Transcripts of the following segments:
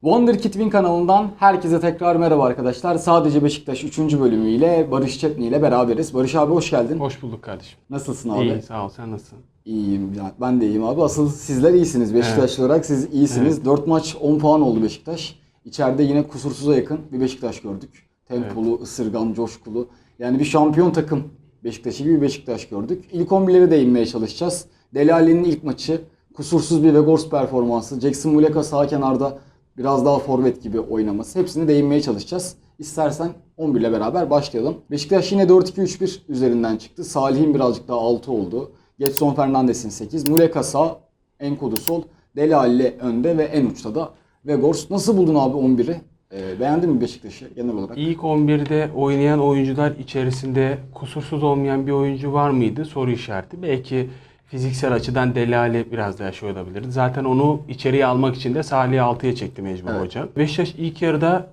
Wonder Kid Win kanalından herkese tekrar merhaba arkadaşlar. Sadece Beşiktaş 3. bölümüyle Barış Çetni ile beraberiz. Barış abi hoş geldin. Hoş bulduk kardeşim. Nasılsın abi? İyi sağ ol sen nasılsın? İyiyim. Ben de iyiyim abi. Asıl sizler iyisiniz. Beşiktaşlı olarak siz iyisiniz. 4 maç 10 puan oldu Beşiktaş. İçeride yine kusursuza yakın bir Beşiktaş gördük. Tempolu, ısırgan, coşkulu. Yani bir şampiyon takım Beşiktaş'ı gibi Beşiktaş gördük. İlk 11'lere değinmeye çalışacağız. Deli Ali'nin ilk maçı. Kusursuz bir Vegors performansı. Jackson Muleka sağ kenarda biraz daha forvet gibi oynaması. Hepsine değinmeye çalışacağız. İstersen 11 ile beraber başlayalım. Beşiktaş yine 4-2-3-1 üzerinden çıktı. Salih'in birazcık daha 6 oldu. Getson Fernandes'in 8. Muleka sağ, Enkodu sol. Deli Ali önde ve en uçta da Vegors. Nasıl buldun abi 11'i? Ee, beğendin mi Beşiktaş'ı genel olarak? İlk 11'de oynayan oyuncular içerisinde kusursuz olmayan bir oyuncu var mıydı? Soru işareti. Belki fiziksel açıdan Delali biraz daha şey olabilirdi. Zaten onu içeriye almak için de Salih'i 6'ya çekti mecbur Evet. hoca. Beşiktaş ilk yarıda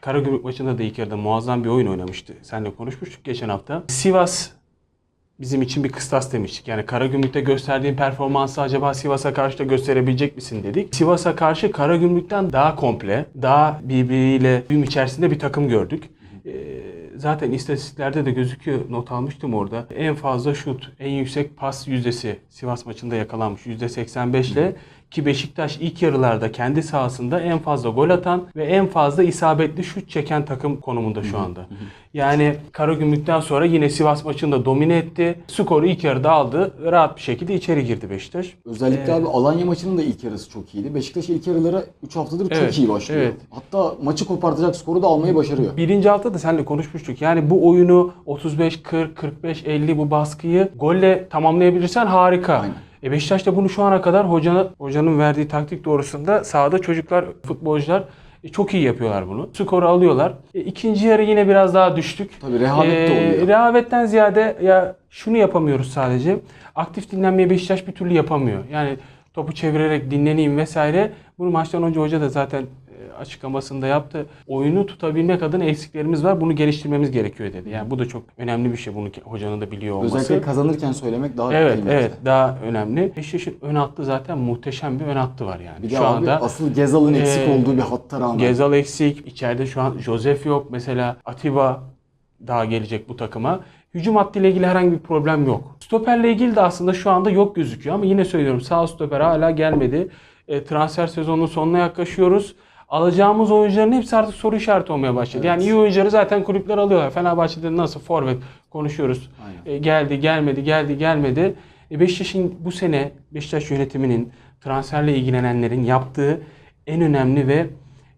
Karagümrük maçında da ilk yarıda muazzam bir oyun oynamıştı. Seninle konuşmuştuk geçen hafta. Sivas bizim için bir kıstas demiştik. Yani Karagümrük'te gösterdiğin performansı acaba Sivas'a karşı da gösterebilecek misin dedik. Sivas'a karşı Karagümrük'ten daha komple, daha birbiriyle uyum içerisinde bir takım gördük. Ee, zaten istatistiklerde de gözüküyor. Not almıştım orada. En fazla şut, en yüksek pas yüzdesi Sivas maçında yakalanmış. %85 ile ki Beşiktaş ilk yarılarda kendi sahasında en fazla gol atan ve en fazla isabetli şut çeken takım konumunda şu anda. Yani Karagümrük'ten sonra yine Sivas maçında domine etti. Skoru ilk yarıda aldı. Rahat bir şekilde içeri girdi Beşiktaş. Özellikle abi Alanya maçının da ilk yarısı çok iyiydi. Beşiktaş ilk yarılara 3 haftadır Evet, çok iyi başlıyor. evet. Hatta maçı kopartacak skoru da almayı başarıyor. Birinci hafta da seninle konuşmuştuk. Yani bu oyunu 35, 40, 45, 50 bu baskıyı golle tamamlayabilirsen harika. Aynen. E Beşiktaş da bunu şu ana kadar hocanın, hocanın verdiği taktik doğrusunda sahada çocuklar, futbolcular e, çok iyi yapıyorlar bunu. Skoru alıyorlar. E, ikinci yarı yine biraz daha düştük. Tabii rehavet de E, oluyor. Rehavetten ziyade ya şunu yapamıyoruz sadece. Aktif dinlenmeyi Beşiktaş bir türlü yapamıyor. Yani topu çevirerek dinleneyim vesaire. Bunu maçtan önce hoca da zaten açıklamasında yaptı. Oyunu tutabilmek adına eksiklerimiz var. Bunu geliştirmemiz gerekiyor dedi. Yani bu da çok önemli bir şey. Bunu hocanın da biliyor olması. Özellikle kazanırken söylemek daha Evet, kıymetli. evet daha önemli. Beşiktaş'ın ön hattı zaten muhteşem bir ön hattı var yani. Bir şu anda asıl Gezal'ın eksik e, olduğu bir hatta rağmen. Gezal eksik. İçeride şu an Josef yok. Mesela Atiba daha gelecek bu takıma. Hücum hattıyla ilgili herhangi bir problem yok. Stoperle ilgili de aslında şu anda yok gözüküyor ama yine söylüyorum sağ stoper hala gelmedi. E, transfer sezonunun sonuna yaklaşıyoruz. Alacağımız oyuncuların hepsi artık soru işareti olmaya başladı. Yani iyi oyuncuları zaten kulüpler alıyorlar. Fenerbahçe'de nasıl forvet konuşuyoruz. Aynen. E, geldi, gelmedi, geldi, gelmedi. E, Beşiktaş'ın bu sene Beşiktaş yönetiminin transferle ilgilenenlerin yaptığı en önemli ve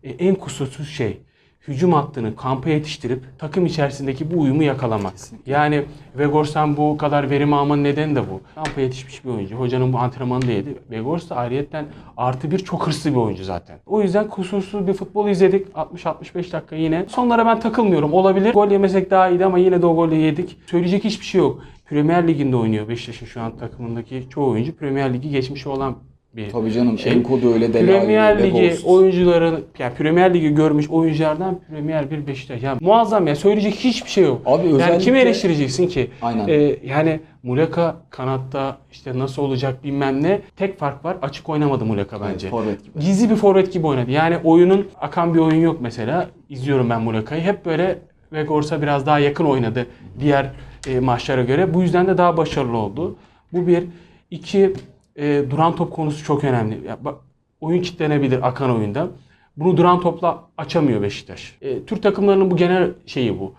e, en kusursuz şey hücum hattını kampa yetiştirip takım içerisindeki bu uyumu yakalamak. Yani Vegors'tan bu kadar verim almanın nedeni de bu. Kampa yetişmiş bir oyuncu. Hocanın bu antrenmanı da yedi. Vegors da ayrıyetten artı bir çok hırslı bir oyuncu zaten. O yüzden kusursuz bir futbol izledik. 60-65 dakika yine. Sonlara ben takılmıyorum. Olabilir. Gol yemesek daha iyiydi ama yine de o golü yedik. Söyleyecek hiçbir şey yok. Premier Lig'inde oynuyor Beşiktaş'ın şu an takımındaki çoğu oyuncu. Premier Ligi geçmişi olan bir Tabii canım şey. Enkodu öyle Ali, Premier Ligi oyuncuların yani Premier Ligi görmüş oyunculardan Premier bir Beşiktaş. Yani muazzam ya söyleyecek hiçbir şey yok. Abi yani özellikle- kimi eleştireceksin ki? Aynen. Ee, yani Muleka kanatta işte nasıl olacak bilmem ne. Tek fark var. Açık oynamadı Muleka bence. forvet gibi. Gizli bir forvet gibi oynadı. Yani oyunun akan bir oyun yok mesela. İzliyorum ben Muleka'yı. Hep böyle Vegors'a biraz daha yakın oynadı diğer e, maçlara göre. Bu yüzden de daha başarılı oldu. Bu bir. iki e, duran top konusu çok önemli. Ya bak, oyun kitlenebilir akan oyunda. Bunu duran topla açamıyor Beşiktaş. E, Türk takımlarının bu genel şeyi bu.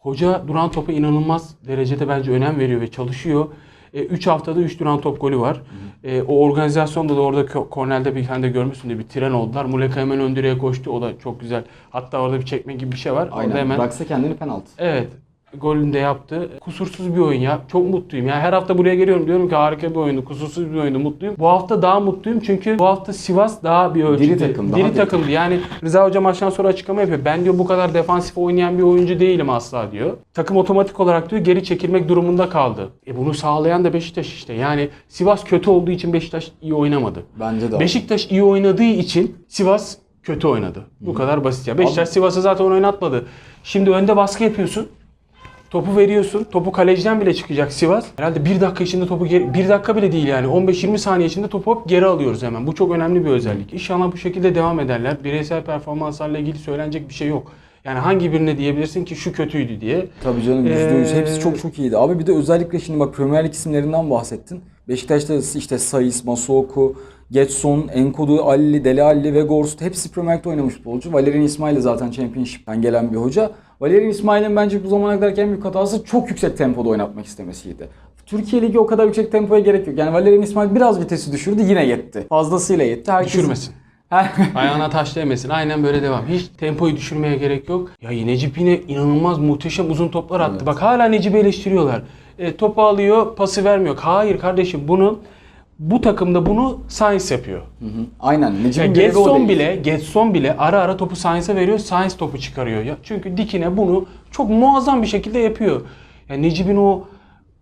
Hoca duran topa inanılmaz derecede bence önem veriyor ve çalışıyor. 3 haftada 3 duran top golü var. E, o organizasyonda da orada ko- kornerde bir tane de görmüşsün bir tren oldular. Muleka hemen ön direğe koştu. O da çok güzel. Hatta orada bir çekme gibi bir şey var. Aynen. Orada hemen Bıraksa kendini penaltı. Evet. Golünü de yaptı. Kusursuz bir oyun ya. Çok mutluyum. Yani her hafta buraya geliyorum diyorum ki harika bir oyundu. Kusursuz bir oyundu. Mutluyum. Bu hafta daha mutluyum çünkü bu hafta Sivas daha bir ölçüde. takım, daha Diri diri takımdı. Yani Rıza Hoca maçtan sonra açıklama yapıyor. Ben diyor bu kadar defansif oynayan bir oyuncu değilim asla diyor. Takım otomatik olarak diyor geri çekilmek durumunda kaldı. E bunu sağlayan da Beşiktaş işte. Yani Sivas kötü olduğu için Beşiktaş iyi oynamadı. Bence de. Beşiktaş iyi oynadığı için Sivas kötü oynadı. Bu kadar basit ya. Beşiktaş Sivas'ı zaten oynatmadı. Şimdi önde baskı yapıyorsun. Topu veriyorsun. Topu kaleciden bile çıkacak Sivas. Herhalde bir dakika içinde topu geri, bir dakika bile değil yani. 15-20 saniye içinde topu hop geri alıyoruz hemen. Bu çok önemli bir özellik. İnşallah bu şekilde devam ederler. Bireysel performanslarla ilgili söylenecek bir şey yok. Yani hangi birine diyebilirsin ki şu kötüydü diye. Tabii canım %100 Ee, hepsi çok çok iyiydi. Abi bir de özellikle şimdi bak Premier Lig isimlerinden bahsettin. Beşiktaş'ta işte Sayıs, Masuoku, Getson, Enkudu, Ali, Dele Alli ve Gorst hepsi Premier Lig'de oynamış futbolcu. Valerian İsmail de zaten Championship'ten gelen bir hoca. Valerian İsmail'in bence bu zamana kadar en büyük hatası çok yüksek tempoda oynatmak istemesiydi. Türkiye Ligi o kadar yüksek tempoya gerek yok. Yani Valerian İsmail biraz vitesi düşürdü yine yetti. Fazlasıyla yetti. Herkesin- Düşürmesin. Ayağına taş değmesin. Aynen böyle devam. Hiç tempoyu düşürmeye gerek yok. Ya Necip yine inanılmaz muhteşem uzun toplar attı. Bak hala Necip'i eleştiriyorlar. E, topu alıyor, pası vermiyor. Hayır kardeşim bunu bu takımda bunu Sainz yapıyor. Hı hı. Aynen. Ya Necip'in görevi o Getson bile, Getson bile ara ara topu Sainz'e veriyor. Sainz topu çıkarıyor. Ya çünkü Dikine bunu çok muazzam bir şekilde yapıyor. Ya Necip'in o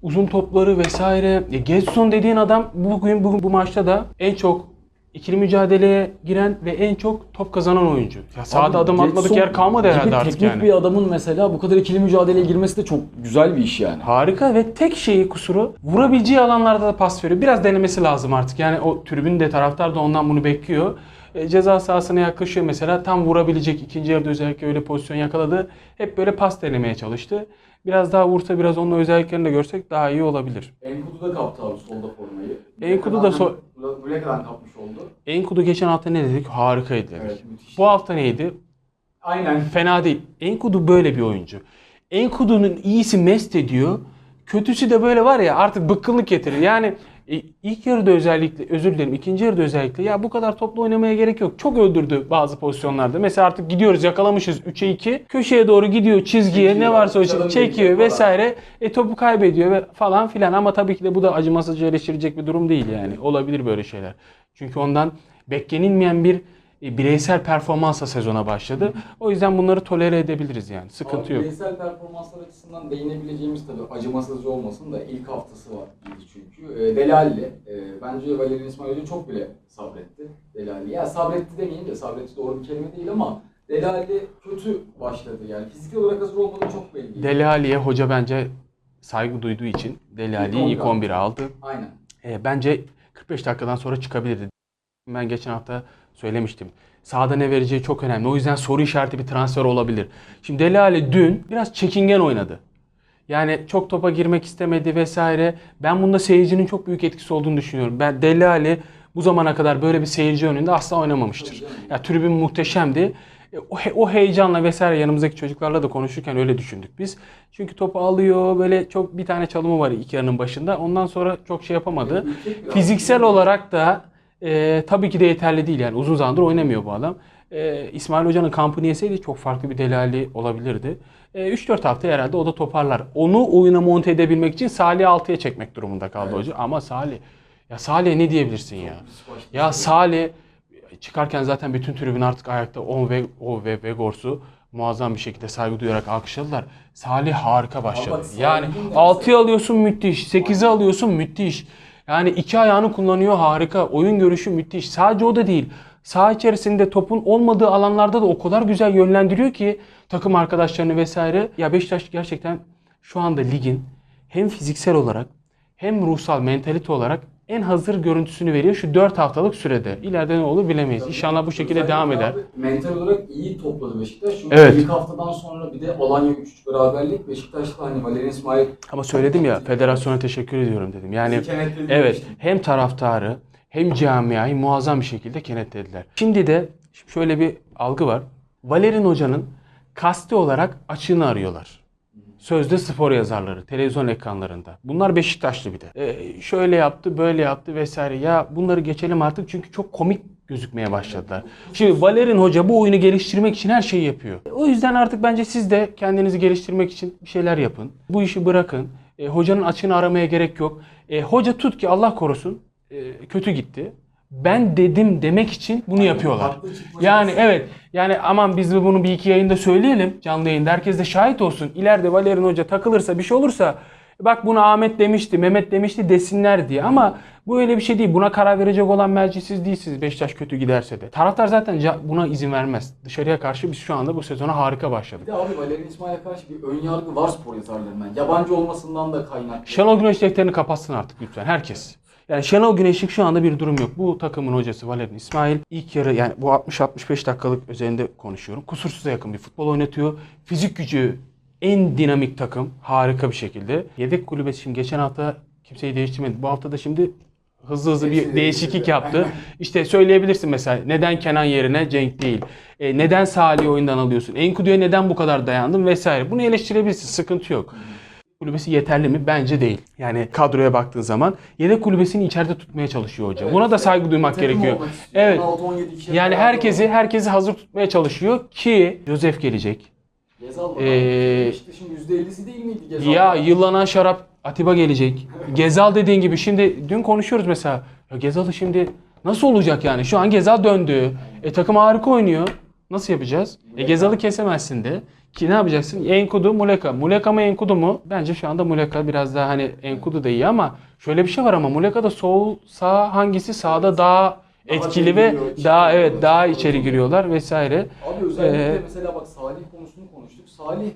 uzun topları vesaire. Ya Getson dediğin adam bugün bu, bu maçta da en çok ikili mücadeleye giren ve en çok top kazanan oyuncu. Ya sahada adım atmadık Getson yer kalmadı gibi herhalde artık teknik yani. bir adamın mesela bu kadar ikili mücadeleye girmesi de çok güzel bir iş yani. Harika ve tek şeyi kusuru vurabileceği alanlarda da pas veriyor. Biraz denemesi lazım artık. Yani o tribün de taraftar da ondan bunu bekliyor. E, ceza sahasına yaklaşıyor mesela tam vurabilecek ikinci yarıda özellikle öyle pozisyon yakaladı. Hep böyle pas denemeye çalıştı. Biraz daha vursa biraz onun özelliklerini de görsek daha iyi olabilir. Enkudu da kaptı abi solda formayı. Enkudu da so- Breke'den kapmış oldu. Enkudu geçen hafta ne dedik? Harikaydı dedik. Evet, müthiş. Bu hafta neydi? Aynen. Fena değil. Enkudu böyle bir oyuncu. Enkudu'nun iyisi mest ediyor. Kötüsü de böyle var ya artık bıkkınlık getirir. Yani e, ilk yarıda özellikle özür dilerim ikinci yarıda özellikle ya bu kadar toplu oynamaya gerek yok. Çok öldürdü bazı pozisyonlarda. Mesela artık gidiyoruz yakalamışız 3'e 2. Köşeye doğru gidiyor çizgiye Çekiyor, ne varsa o çekiyor falan. vesaire. E topu kaybediyor ve falan filan ama tabii ki de bu da acımasızca eleştirecek bir durum değil yani. Olabilir böyle şeyler. Çünkü ondan beklenilmeyen bir bireysel performansla sezona başladı. O yüzden bunları tolere edebiliriz yani. Sıkıntı Abi, yok. Bireysel performanslar açısından değinebileceğimiz tabii acımasızca olmasın da ilk haftası var çünkü. E, Delali, e, bence Valerian İsmail Hoca çok bile sabretti Delali. Ya sabretti demeyeyim de sabretti doğru bir kelime değil ama Delali kötü başladı yani. Fiziksel olarak hazır olmadığı çok belli. Deli Ali'ye hoca bence saygı duyduğu için Deli Ali'yi ilk 11'e aldı. Aynen. E, bence 45 dakikadan sonra çıkabilirdi. Ben geçen hafta söylemiştim. Sahada ne vereceği çok önemli. O yüzden soru işareti bir transfer olabilir. Şimdi Deli Ali dün biraz çekingen oynadı. Yani çok topa girmek istemedi vesaire. Ben bunda seyircinin çok büyük etkisi olduğunu düşünüyorum. Ben Deli Ali bu zamana kadar böyle bir seyirci önünde asla oynamamıştır. Ya tribün muhteşemdi. E, O, he- o heyecanla vesaire yanımızdaki çocuklarla da konuşurken öyle düşündük biz. Çünkü topu alıyor böyle çok bir tane çalımı var iki yarının başında. Ondan sonra çok şey yapamadı. Fiziksel olarak da e, tabii ki de yeterli değil yani uzun zamandır oynamıyor bu adam. E, İsmail Hoca'nın kampını yeseydi çok farklı bir delali olabilirdi. E, 3-4 hafta herhalde o da toparlar. Onu oyuna monte edebilmek için Salih'i 6'ya çekmek durumunda kaldı hoca. Ama Salih, ya Salih'e ne diyebilirsin ya? Ya Salih çıkarken zaten bütün tribün artık ayakta o ve o ve Vegors'u muazzam bir şekilde saygı duyarak alkışladılar. Salih harika başladı. yani de 6'yı alıyorsun müthiş, 8'i alıyorsun müthiş. Yani iki ayağını kullanıyor harika. Oyun görüşü müthiş. Sadece o da değil. Saha içerisinde topun olmadığı alanlarda da o kadar güzel yönlendiriyor ki takım arkadaşlarını vesaire. Ya Beşiktaş gerçekten şu anda ligin hem fiziksel olarak hem ruhsal mentalite olarak en hazır görüntüsünü veriyor şu 4 haftalık sürede. İleride ne olur bilemeyiz. İnşallah bu şekilde Özellikle devam eder. abi mental olarak iyi topladı Beşiktaş. Çünkü Evet. ilk haftadan sonra bir de Alanya 3 beraberlik Beşiktaş'ta hani Valerian İsmail Ama söyledim ya federasyona teşekkür ediyorum dedim. Yani evet hem taraftarı hem camiayı muazzam bir şekilde kenetlediler. Şimdi de şöyle bir algı var. Valerin Hoca'nın kasti olarak açığını arıyorlar. Sözde spor yazarları, televizyon ekranlarında. Bunlar Beşiktaşlı bir de. Ee, şöyle yaptı, böyle yaptı vesaire. Ya bunları geçelim artık çünkü çok komik gözükmeye başladılar. Şimdi Valerin Hoca bu oyunu geliştirmek için her şeyi yapıyor. O yüzden artık bence siz de kendinizi geliştirmek için bir şeyler yapın. Bu işi bırakın. E, hocanın açığını aramaya gerek yok. E, hoca tut ki Allah korusun e, kötü gitti. Ben dedim demek için bunu yapıyorlar. haklı çıkması Yani evet yani aman biz de bunu bir iki yayında söyleyelim canlı yayında herkes de şahit olsun. İleride Valerian Hoca takılırsa bir şey olursa Bak bunu Ahmet demişti, Mehmet demişti desinler diye ama bu öyle bir şey değil. Buna karar verecek olan merci siz değilsiniz Beşiktaş kötü giderse de. Taraftar zaten buna izin vermez. Dışarıya karşı biz şu anda bu sezona harika başladık. De abi Valerian İsmail'e karşı bir ön yargı var spor yazarlarından. Yabancı olmasından da kaynaklı. Şenol Güneş defterini kapatsın artık lütfen herkes. Yani Şenol Güneş'lik şu anda bir durum yok. Bu takımın hocası Valerian İsmail ilk yarı yani bu 60-65 dakikalık üzerinde konuşuyorum. Kusursuza yakın bir futbol oynatıyor. Fizik gücü en dinamik takım harika bir şekilde. Yedek kulübesi şimdi geçen hafta kimseyi değiştirmedi. Bu hafta da şimdi hızlı hızlı bir değişiklik yaptı. İşte söyleyebilirsin mesela neden Kenan yerine Cenk değil? E, neden Salih'i oyundan alıyorsun? Enkudu'ya neden bu kadar dayandın vesaire. Bunu eleştirebilirsin. Sıkıntı yok kulübesi yeterli mi? Bence değil. Yani kadroya baktığın zaman yedek kulübesini içeride tutmaya çalışıyor hoca. Buna da saygı duymak gerekiyor. Evet. 16-17 kişiye Yani beraber herkesi herkesi hazır tutmaya çalışıyor ki Josef gelecek. Gezal var. Ee, Beşiktaş'ın %50'si değil miydi Gezal? Ya yıllanan şarap Atiba gelecek. Gezal dediğin gibi şimdi dün konuşuyoruz mesela. Ya Gezal'ı şimdi nasıl olacak yani? Şu an Gezal döndü. E takım harika oynuyor. Nasıl yapacağız? E Gezal'ı kesemezsin de. Ki ne yapacaksın? Enkudu, Muleka. Muleka mı Enkudu mu? Bence şu anda Muleka biraz daha hani Enkudu da iyi ama şöyle bir şey var ama Muleka'da sol sağ hangisi sağda daha etkili ve giriyor, daha giriyor, evet daha içeri giriyorlar vesaire. Abi özellikle Ee, mesela bak Salih konusunu konuştuk. Salih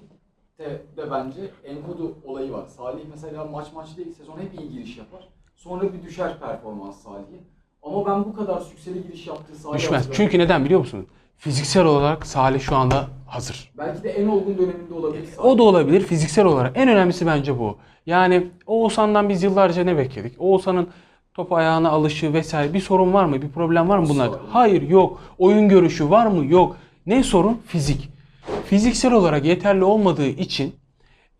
de, de bence Enkodu olayı var. Salih mesela maç maç değil sezon hep iyi giriş yapar. Sonra bir düşer performans Salih'in. Ama ben bu kadar sükseli giriş yaptığı Salih Düşmez. Çünkü neden biliyor musun? Fiziksel olarak Salih şu anda hazır. Belki de en olgun döneminde olabilir. O da olabilir fiziksel olarak. En önemlisi bence bu. Yani Oğuzhan'dan biz yıllarca ne bekledik? Oğuzhan'ın top ayağına alışı vesaire bir sorun var mı? Bir problem var mı bunlar? Hayır yok. Oyun görüşü var mı? Yok. Ne sorun? Fizik. Fiziksel olarak yeterli olmadığı için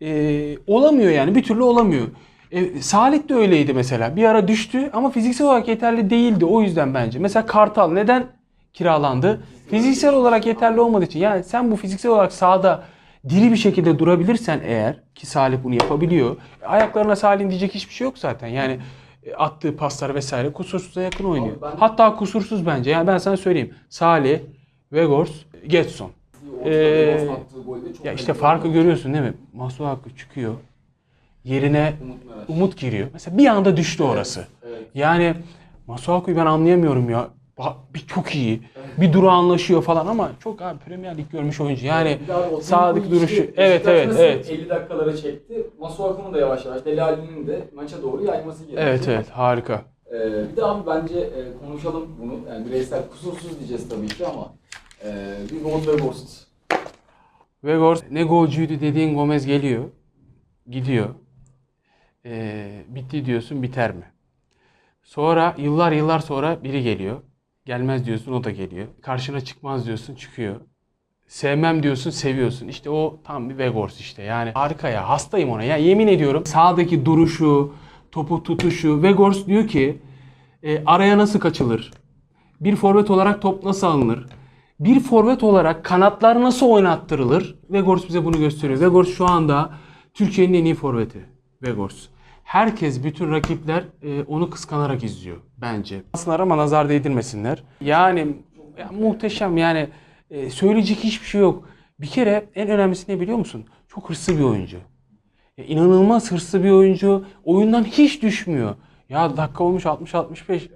e, olamıyor yani bir türlü olamıyor. E, Salih de öyleydi mesela. Bir ara düştü ama fiziksel olarak yeterli değildi o yüzden bence. Mesela Kartal neden kiralandı? Fiziksel olarak yeterli olmadığı için. Yani sen bu fiziksel olarak sahada diri bir şekilde durabilirsen eğer ki Salih bunu yapabiliyor. Ayaklarına Salih'in diyecek hiçbir şey yok zaten. Yani e, attığı paslar vesaire kusursuza yakın oynuyor. ben- Hatta kusursuz bence. Yani ben sana söyleyeyim. Salih, Vegors, Getson. Ee, Ya işte farkı oldu. görüyorsun değil mi? Masuaku çıkıyor. Yerine Umut. Umut giriyor. Mesela bir anda düştü orası. Evet. Yani Masuaku'yu ben anlayamıyorum ya. Bir çok iyi. Bir duru anlaşıyor falan ama çok abi Premier Lig görmüş oyuncu. Yani sağdaki tempoyu duruşu. Evet evet evet. 50 dakikalara çekti. Masuaku'nun da yavaş yavaş, Deli Ali'nin de maça doğru yayması gerekiyor. Evet evet harika. Ee, bir de abi bence e, konuşalım bunu. Yani bireysel kusursuz diyeceğiz tabii ki ama e, bir Wout ve Ghost. Vegors ne golcüydü dediğin Gomez geliyor. Gidiyor. Ee, bitti diyorsun biter mi? Sonra yıllar yıllar sonra biri geliyor. Gelmez diyorsun o da geliyor. Karşına çıkmaz diyorsun çıkıyor. Sevmem diyorsun seviyorsun. İşte o tam bir Vegors işte. Yani harika ya hastayım ona. Ya yemin ediyorum sağdaki duruşu, topu tutuşu. Vegors diyor ki e, araya nasıl kaçılır? Bir forvet olarak top nasıl alınır? Bir forvet olarak kanatlar nasıl oynattırılır? Vegors bize bunu gösteriyor. Vegors şu anda Türkiye'nin en iyi forveti. Vegors. Herkes, bütün rakipler e, onu kıskanarak izliyor bence. Aslında ama nazar değdirmesinler. Yani ya, muhteşem yani e, söyleyecek hiçbir şey yok. Bir kere en önemlisi ne biliyor musun? Çok hırslı bir oyuncu. Ya inanılmaz hırslı bir oyuncu. Oyundan hiç düşmüyor. Ya dakika olmuş 60-65.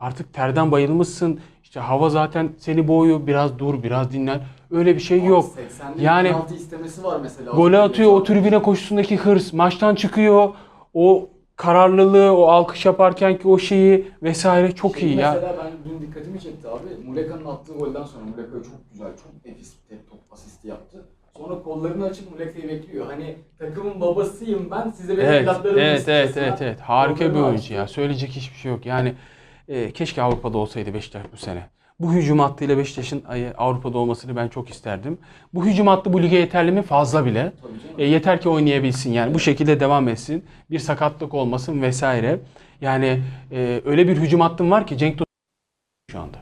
Artık terden bayılmışsın. İşte hava zaten seni boğuyor. Biraz dur, biraz dinlen. Öyle bir şey yok. 80'de Yani istemesi var mesela. Gole atıyor o tribüne koşusundaki hırs. Maçtan çıkıyor. O kararlılığı, o alkış yaparken ki o şeyi vesaire çok Şey iyi ya. Mesela ben dün dikkatimi çekti abi. Muleka'nın attığı golden sonra Muleka çok güzel, çok nefis tek top asisti yaptı. Sonra kollarını açıp Muleka'yı bekliyor. Hani takımın babasıyım ben, size benim Evet, evlatlarımı evet, evet, evet, evet. Harika bir oyuncu açtı. ya. Söyleyecek hiçbir şey yok. Yani e, keşke Avrupa'da olsaydı Beşiktaş bu sene. Bu hücum hattıyla Beşiktaş'ın Avrupa'da olmasını ben çok isterdim. Bu hücum hattı bu lige yeterli mi? Fazla bile. E, yeter ki oynayabilsin yani. Bu şekilde devam etsin. Bir sakatlık olmasın vesaire. Yani e, öyle bir hücum hattım var ki Cenk Tosun şu anda.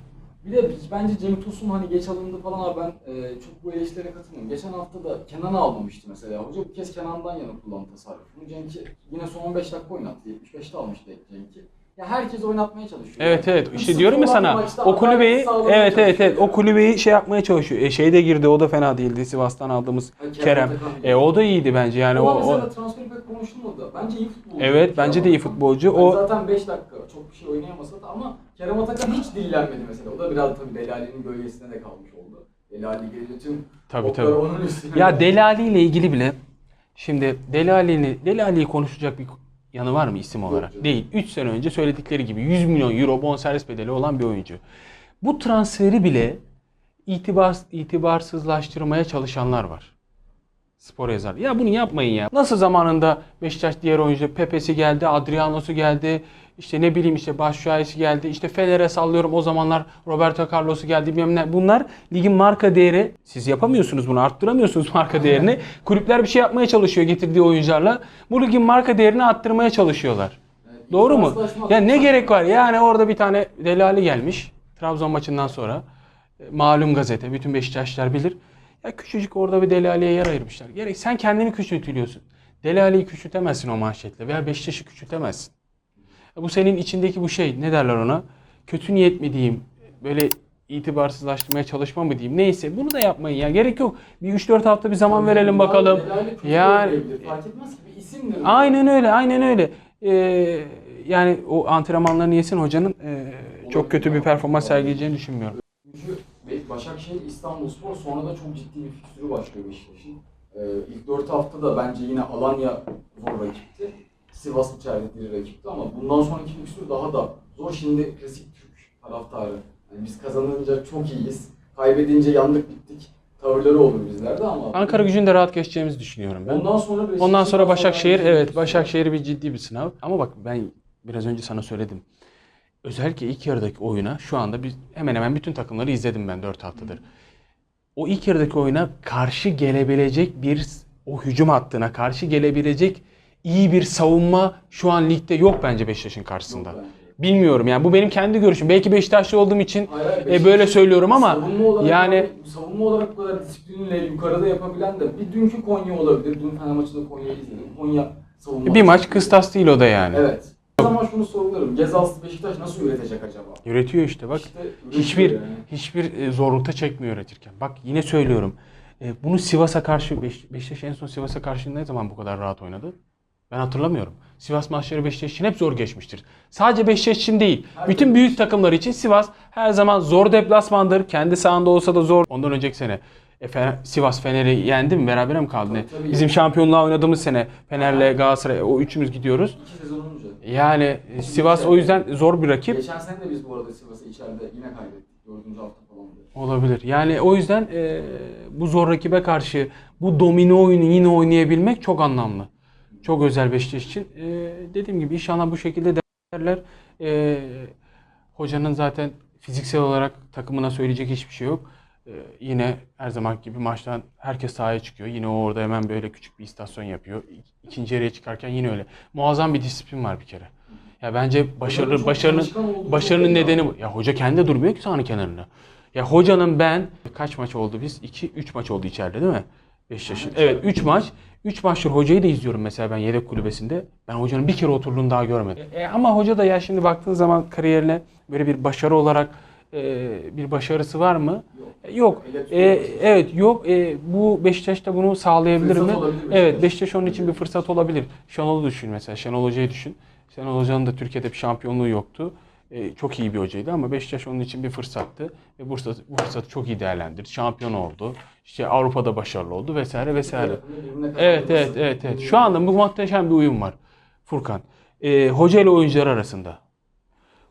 Bir de bence Cenk Tosun hani geç alındı falan abi ben e, çok bu eleştirilere katılmıyorum. Geçen hafta da Kenan'ı almamıştı mesela. Hoca bu kez Kenan'dan yana kullandı tasarrufunu. Cenk'i yine son 15 dakika oynattı. 75'te almıştı Cenk'i. Ya herkes oynatmaya çalışıyor. Evet evet işte diyorum ya sana o kulübeyi evet evet evet o kulübeyi şey yapmaya çalışıyor. E, şeyde girdi o da fena değildi Sivas'tan aldığımız Kerem Kerem. E, o da iyiydi bence yani o, o mesela transfer pek konuşulmadı. Bence iyi futbolcu. Evet, bence de iyi futbolcu. Hani O zaten 5 dakika çok bir şey oynayamasa da ama Kerem Atakan hiç dillenmedi mesela. O da biraz tabii Delali'nin gölgesinde de kalmış oldu. Delali gelince tüm Tabii, oklar tabii. onun üstüne. Ya Deli Ali ile ilgili bile şimdi Deli Ali'ni Deli Ali'yi konuşacak bir yanı var mı isim olarak? Değil. 3 sene önce söyledikleri gibi 100 milyon euro bonservis bedeli olan bir oyuncu. Bu transferi bile itibar itibarsızlaştırmaya çalışanlar var. Spor yazar. Ya bunu yapmayın ya. Nasıl zamanında Beşiktaş diğer oyuncu Pepe'si geldi, Adriano'su geldi. işte ne bileyim işte Başşuay'si geldi. işte Fener'e sallıyorum o zamanlar Roberto Carlos'u geldi bilmem ne. Bunlar ligin marka değeri. Siz yapamıyorsunuz bunu arttıramıyorsunuz marka değerini. Kulüpler bir şey yapmaya çalışıyor getirdiği oyuncularla. Bu ligin marka değerini arttırmaya çalışıyorlar. Evet, Doğru mu? Ya ne gerek var? Yani orada bir tane Delali gelmiş. Trabzon maçından sonra. E, Malum gazete. Bütün Beşiktaşlılar bilir. Ya küçücük orada bir Delali'ye yer ayırmışlar. Gerek sen kendini küçültüyorsun. Delali'yi küçültemezsin o manşetle veya Beşiktaş'ı küçültemezsin. Ya Bu senin içindeki bu şey ne derler ona? Kötü niyet mi diyeyim? Böyle itibarsızlaştırmaya çalışma mı diyeyim? Neyse bunu da yapmayın ya. Gerek yok. Bir 3-4 hafta bir zaman verelim bakalım. Yani fark etmez ki bir. Aynen öyle, aynen öyle. Ee, yani o antrenmanlarını yesin hocanın ee, çok kötü bir performans sergileyeceğini düşünmüyorum. Be- Başakşehir İstanbulspor sonra da çok ciddi bir fikstürü başlıyor Beşiktaş'ın. Ee, ilk 4 haftada bence yine Alanya zor rakipti. Sivas içeride diri rakipti ama bundan sonraki fikstür daha da zor. Şimdi klasik Türk taraftarı. Yani biz kazanınca çok iyiyiz. Kaybedince yandık bittik. Tavırları olur bizlerde ama Ankara gücünü de rahat geçeceğimizi düşünüyorum ben. Ondan sonra Ondan sonra Başakşehir, evet Başakşehir bir ciddi bir sınav. Ama bak ben biraz önce sana söyledim. Özellikle ilk yarıdaki oyuna şu anda biz hemen hemen bütün takımları izledim ben 4 haftadır. O ilk yarıdaki oyuna karşı gelebilecek bir o hücum hattına karşı gelebilecek iyi bir savunma şu an ligde yok bence Beşiktaş'ın karşısında. Yok. Bilmiyorum yani bu benim kendi görüşüm. Belki Beşiktaşlı olduğum için Hayır, hayır, e, böyle söylüyorum ama savunma olarak yani savunma olarak bu kadar disiplinle yukarıda yapabilen de bir dünkü Konya olabilir. Dün Fener maçında Konya'yı izledim. Konya savunma. bir maç kıstas değil o da yani. Evet. O zaman şunu sorgularım. Gezalsız Beşiktaş nasıl üretecek acaba? Üretiyor işte bak. İşte üretiyor Hiçbir yani. hiçbir e, zorlukta çekmiyor üretirken. Bak yine söylüyorum. E, Bunu Sivas'a karşı Beş- Beşiktaş en son Sivas'a karşı ne zaman bu kadar rahat oynadı? Ben hatırlamıyorum. Sivas maçları Beşiktaş için hep zor geçmiştir. Sadece Beşiktaş için değil. Her bütün büyük takımlar için Sivas her zaman zor deplasmandır. Kendi sahanda olsa da zor. Ondan önceki sene e, Fener- Sivas Fener'i yendi mi? Beraber mi kaldı? Tabii, tabii. Bizim şampiyonluğa oynadığımız sene Fener'le Galatasaray o üçümüz gidiyoruz. İki sezon önce. Yani e, Sivas o yüzden zor bir rakip. Geçen sene de biz bu arada Sivas'ı içeride yine kaybettik. Dördüncü hafta falan. Olabilir. Yani o yüzden e, bu zor rakibe karşı bu domino oyunu yine oynayabilmek çok anlamlı. Çok özel Beşiktaş için. E, dediğim gibi inşallah bu şekilde devam ederler. E, hocanın zaten fiziksel olarak takımına söyleyecek hiçbir şey yok. E, yine her zaman gibi maçtan herkes sahaya çıkıyor. Yine o orada hemen böyle küçük bir istasyon yapıyor. İkinci yarıya çıkarken yine öyle. Muazzam bir disiplin var bir kere. Ya bence başarı çok başarının başarının nedeni bu. Ya hoca kendi de durmuyor ki sahanın kenarında. Ya hocanın ben kaç maç oldu biz? 2 3 maç oldu içeride değil mi? Beşiktaş'ın. Evet 3 maç. 3 maçtır hocayı da izliyorum mesela ben yedek kulübesinde. Ben hocanın bir kere oturduğunu daha görmedim. E, ama hoca da ya şimdi baktığın zaman kariyerine böyle bir başarı olarak e, bir başarısı var mı? Yok. Elle E, evet yok. E, bu Beşiktaş'ta bunu sağlayabilir Fırsat mi? olabilir Beşiktaş. Evet Beşiktaş onun için bir fırsat olabilir. Şenol'u düşün mesela. Şenol Hoca'yı düşün. Şenol Hoca'nın da Türkiye'de bir şampiyonluğu yoktu. E, çok iyi bir hocaydı ama Beşiktaş onun için bir fırsattı. Ve bu fırsatı, bu fırsatı çok iyi değerlendirdi. Şampiyon oldu. İşte Avrupa'da başarılı oldu vesaire vesaire. Evet evet evet evet. Şu anda bu muhteşem bir uyum var. Furkan. E, hoca ile oyuncular arasında.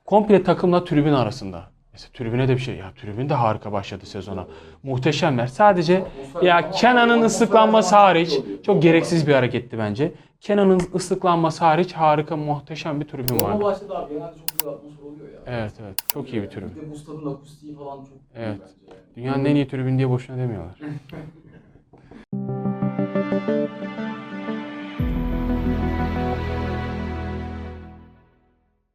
Komple takımla tribün arasında. Mesela tribüne de bir şey. Ya tribün de harika başladı sezona. Muhteşemler. Sadece ya Kenan'ın ıslıklanması hariç çok gereksiz bir hareketti bence. Kenan'ın ıslıklanması hariç harika muhteşem bir tribün vardı. başladı abi. Genelde çok güzel atmosfer oluyor ya. Evet evet. Çok iyi bir tribün. Bir de bu stadın akustiği falan çok iyi Evet. Dünyanın en iyi tribün diye boşuna demiyorlar.